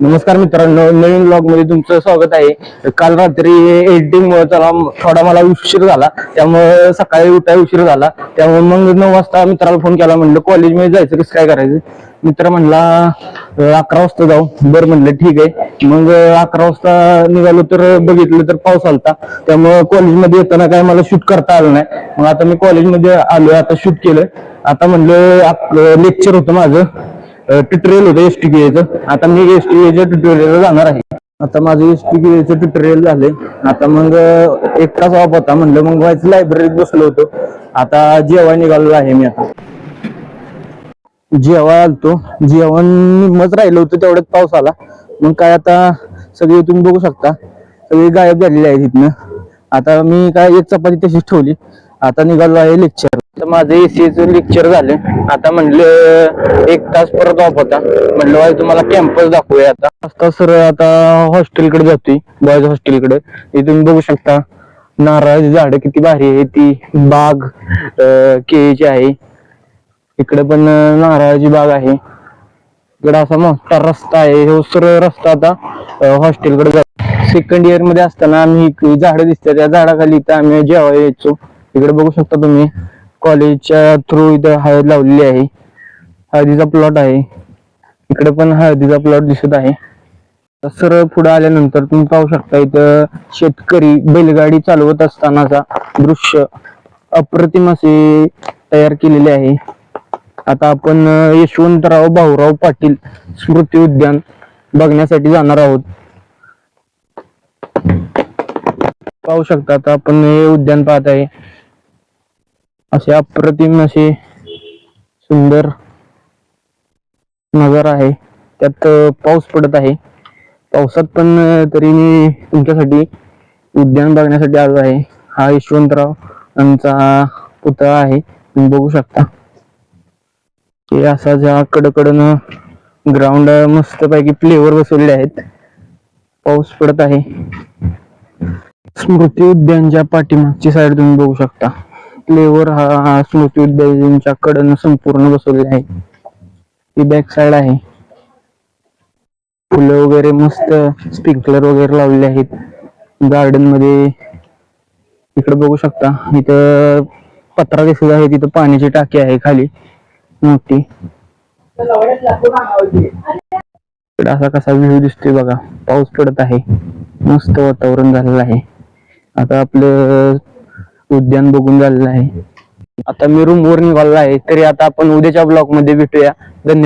नमस्कार मित्रांनो नवीन ब्लॉगमध्ये तुमचं स्वागत आहे. काल रात्री एडिटिंग मुळे त्याला थोडा मला उशीर झाला. त्यामुळे सकाळी उठाय उशीर झाला. त्यामुळे मग नऊ वाजता मित्राला फोन केला. म्हणलं कॉलेजमध्ये जायचं कसं काय करायचं? मित्र म्हणला अकरा वाजता जाऊ. बरं म्हणलं ठीक आहे. मग अकरा वाजता निघालो तर बघितलं तर पाऊस आलता. त्यामुळे कॉलेजमध्ये येताना काय मला शूट करता आलं नाही. मग आता मी कॉलेजमध्ये आलोय आता शूट केलं आता म्हणलं लेक्चर होतं माझं. ट्युटोरियल होतं एस टी आता मी एस टी ट्युटोरियल जाणार आहे. आता माझं एस टी ट्युटोरियल झाले. आता मग एक तास ऑफ होता. म्हणलं मग व्हायचं लायब्ररीत बसलो होतो. आता जेव्हा निघालो आहे मी आता. जेव्हा आलतो. जेवण निम्मच राहिलं होतं. तेवढ्यात पाऊस आला. मग काय आता सगळी तुम्ही बघू शकता. सगळी गायब झालेली आहे तिथनं आता मी काय एक चपाती तशीच ठेवली. आता निघालो आहे लेक्चर. तर माझं एसीचं लेक्चर झालं. आता म्हणलं एक तास परत ऑफ होता. म्हणलं बाई तुम्हाला कॅम्पस दाखवूया आता. आता सर आता हॉस्टेलकडे जातोय बॉयज हॉस्टेलकडे हे तुम्ही बघू शकता नारळाची झाडं किती भारी आहे ती. बाग केळीची आहे. इकडे पण नारळाची बाग आहे. इकडे असा मोठा रस्ता आहे. हो सरळ रस्ता आता हॉस्टेलकडे जातो. सेकंड इयरमध्ये असताना आम्ही झाडं दिसतात. त्या झाडाखाली इथं आम्ही जेव्हा यायचो. इकडे बघू शकता तुम्ही. कॉलेजच्या थ्रू इथं हळद लावलेली आहे. हळदीचा प्लॉट आहे. इकडे पण हळदीचा प्लॉट दिसत आहे. सरळ पुढे आल्यानंतर तुम्ही पाहू शकता इथं शेतकरी बैलगाडी चालवत असतानाचा दृश्य अप्रतिम असे तयार केलेले आहे. आता आपण यशवंतराव भाऊराव पाटील स्मृती उद्यान बघण्यासाठी जाणार आहोत. पाहू शकता आता आपण हे उद्यान पाहत आहे. असे अप्रतिम असे सुंदर नजारा आहे. त्यात पाऊस पडत आहे. पावसात पण तरी मी तुमच्यासाठी उद्यान बघण्यासाठी आलो आहे. हा यशवंतराव यांचा पुतळा आहे. तुम्ही बघू शकता. हे असा ज्या कडकडन ग्राउंड मस्त पैकी प्लेवर बसवलेले आहेत. पाऊस पडत आहे. स्मृती उद्यानच्या पाठीमागची साईड तुम्ही बघू शकता. प्लेवर हा स्मृती उद्यानच्या कडनं संपूर्ण बसवलेला आहे. ही बॅक साईड आहे. फुलं वगैरे मस्त स्प्रिंकलर वगैरे लावलेले आहेत. गार्डनमध्ये इकडे बघू शकता इथं पत्रा दिसत आहे तिथं पाण्याची टाकी आहे खाली. मोठी. इकडे असा कसा व्ह्यू दिसतोय बघा. पाऊस पडत आहे. मस्त वातावरण झालेलं आहे. आता आपलं उद्यान बघून झालेलं आहे. आता मी रूम वर निघालो आहे तरी आता आपण उद्याच्या ब्लॉकमध्ये भेटूया. धन्यवाद.